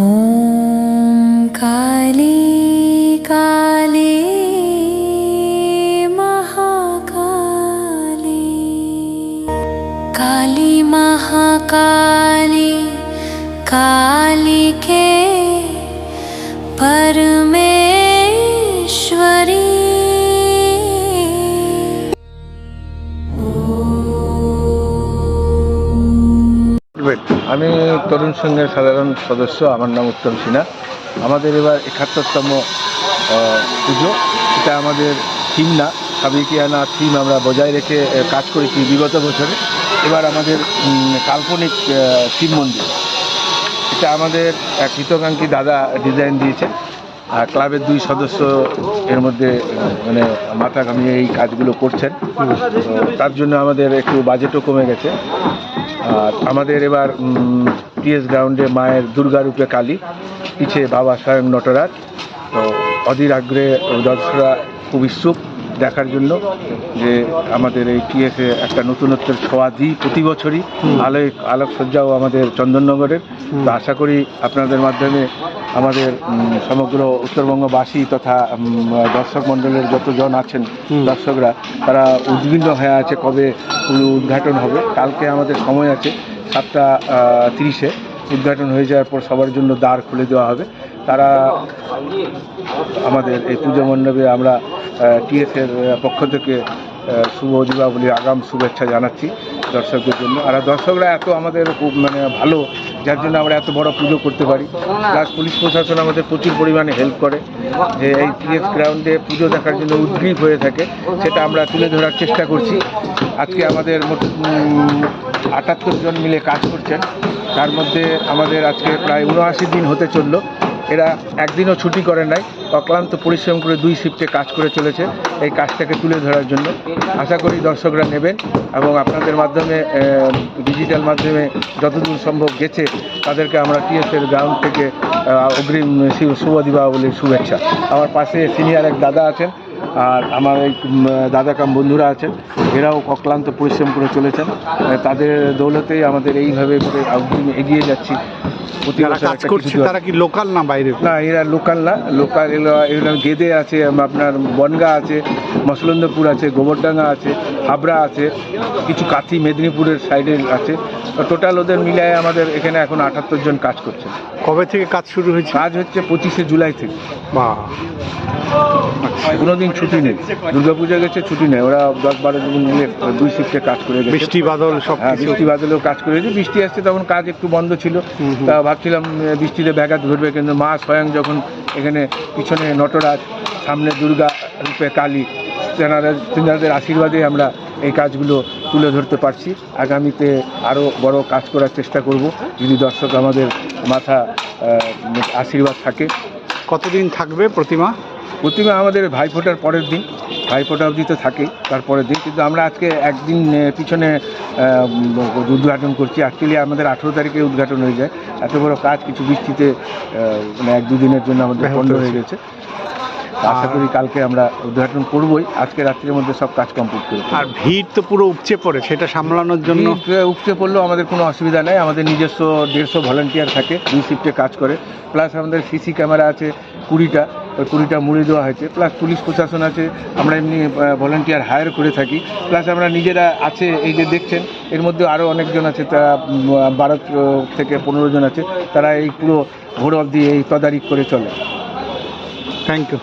ॐ काली काली महाकाली। काली महाकाली कालिके परमेश्वरी তরুণ সংঘের সাধারণ সদস্য আমার নাম উত্তম সিনহা। আমাদের এবার একাত্তরতম পুজো। এটা আমাদের থিম না। সাবিকিয়ানা থিম আমরা বজায় রেখে কাজ করেছি বিগত বছরে। এবার আমাদের কাল্পনিক শিব মন্দির। এটা আমাদের এক হিতকাঙ্ক্ষী দাদা ডিজাইন দিয়েছে আর ক্লাবের দুই সদস্য এর মধ্যে মানে মাথা ঘামিয়ে এই কাজগুলো করছেন। তার জন্য আমাদের একটু বাজেটও কমে গেছে। আর আমাদের এবার টিএস গ্রাউন্ডে মায়ের দুর্গারূপে কালী পিছে বাবা স্বয়ং নটরাজ। তো অধীর আগ্রহে দর্শকরা খুব ইচ্ছুক দেখার জন্য যে আমাদের এই টিএসে একটা নতুনত্বের ছোঁয়া দিই প্রতি বছরই। আলোয় আলোকসজ্জাও আমাদের চন্দননগরের। তো আশা করি আপনাদের মাধ্যমে আমাদের সমগ্র উত্তরবঙ্গবাসী তথা দর্শক মণ্ডলের যতজন আছেন দর্শকরা তারা উদ্বিগ্ন হয়ে আছে কবে উদ্ঘাটন হবে। কালকে আমাদের সময় আছে। সাতটা তিরিশে। উদ্ঘাটন হয়ে যাওয়ার পর সবার জন্য দ্বার খুলে দেওয়া হবে। তারা আমাদের এই পুজো মণ্ডপে আমরা টিএসের পক্ষ থেকে শুভ দীপাবলির আগাম শুভেচ্ছা জানাচ্ছি দর্শকদের জন্য। আর দর্শকরা এত আমাদের খুব মানে ভালো, যার জন্য আমরা এত বড় পুজো করতে পারি। প্লাস পুলিশ প্রশাসন আমাদের প্রচুর পরিমাণে হেল্প করে যে এই টিএস গ্রাউন্ডে পুজো দেখার জন্য উদ্গ্রীব হয়ে থাকে, সেটা আমরা তুলে ধরার চেষ্টা করছি। আজকে আমাদের আটাত্তর জন মিলে কাজ করছেন। তার মধ্যে আমাদের আজকে প্রায় উনআশি দিন হতে চলল। এরা একদিনও ছুটি করে নাই। অক্লান্ত পরিশ্রম করে দুই শিফটে কাজ করে চলেছে এই কাজটাকে তুলে ধরার জন্য। আশা করি দর্শকরা নেবেন এবং আপনাদের মাধ্যমে ডিজিটাল মাধ্যমে যতদূর সম্ভব গেছে, তাদেরকে আমরা টিএসের গ্রাউন্ড থেকে অগ্রিম শুভ দীপাবলির শুভেচ্ছা। আমার পাশে সিনিয়র এক দাদা আছেন। আর আমার এই দাদা কাম বন্ধুরা আছেন এরাও অক্লান্ত পরিশ্রম করে চলেছেন। তাদের দৌলতেই আমাদের এইভাবে করে এগিয়ে যাচ্ছি। কাজ করছে তারা কি লোকাল না বাইরে? না এরা লোকাল না। লোকাল গেদে আছে আপনার বনগা আছে মসলন্দপুর আছে গোবরডাঙ্গা আছে হাবড়া আছে কিছু কাথি মেদিনীপুরের সাইডে আছে। টোটাল ওদের মিলায় আমাদের এখানে এখন আটাত্তর জন কাজ করছে। কবে থেকে কাজ শুরু হয়েছে? কাজ হচ্ছে পঁচিশে জুলাই থেকে। বা কোনো দিন ছুটি নেই। দুর্গাপূজা গেছে ছুটি নেই। ওরা দশ বারো জন মিলে দুই শিফটে কাজ করে গেছে। বৃষ্টি বাদল সব হ্যাঁ কিছু বৃষ্টি বাদলেও কাজ করেছে বৃষ্টি আসছে তখন কাজ একটু বন্ধ ছিল। তা ভাবছিলাম বৃষ্টিতে ব্যাঘাত ঘটবে কিন্তু মা স্বয়ং যখন এখানে পিছনে নটরাজ সামনে দুর্গা রূপে কালী তেনারা তেনাদের আশীর্বাদে আমরা এই কাজগুলো তুলে ধরতে পারছি। আগামীতে আরও বড় কাজ করার চেষ্টা করব। যদি দর্শক আমাদের মাথা আশীর্বাদ থাকে। কতদিন থাকবে প্রতিমা? প্রতিমা আমাদের ভাইফোঁটার পরের দিন ভাইফোঁটা অবধি তো থাকেই তারপরের দিন। কিন্তু আমরা আজকে একদিন পিছনে উদ্ঘাটন করছি। অ্যাকচুয়ালি আমাদের আঠেরো তারিখে উদ্ঘাটন হয়ে যায়। এত বড় কাজ কিছু বৃষ্টিতে মানে এক দুদিনের জন্য আমাদের বন্ধ হয়ে গেছে। আশা করি কালকে আমরা উদ্ঘাটন করবই। আজকে রাত্রির মধ্যে সব কাজ কমপ্লিট করব আর ভিড় তো পুরো উপচে পড়ে সেটা সামলানোর জন্য উপচে পড়লেও আমাদের কোনো অসুবিধা নেই। আমাদের নিজস্ব দেড়শো ভলান্টিয়ার থাকে দুই শিফটে কাজ করে। প্লাস আমাদের সিসি ক্যামেরা আছে কুড়িটা। ওই কুড়িটা মুড়ি দেওয়া হয়েছে। প্লাস পুলিশ প্রশাসন আছে, আমরা এমনি ভলেন্টিয়ার হায়ার করে থাকি। প্লাস আমরা নিজেরা আছে, এই যে দেখছেন, এর মধ্যে আরও অনেকজন আছে তারা বারো থেকে পনেরো জন আছে, তারা এই পুরো ভোর অবধি এই তদারিক করে চলে। Thank you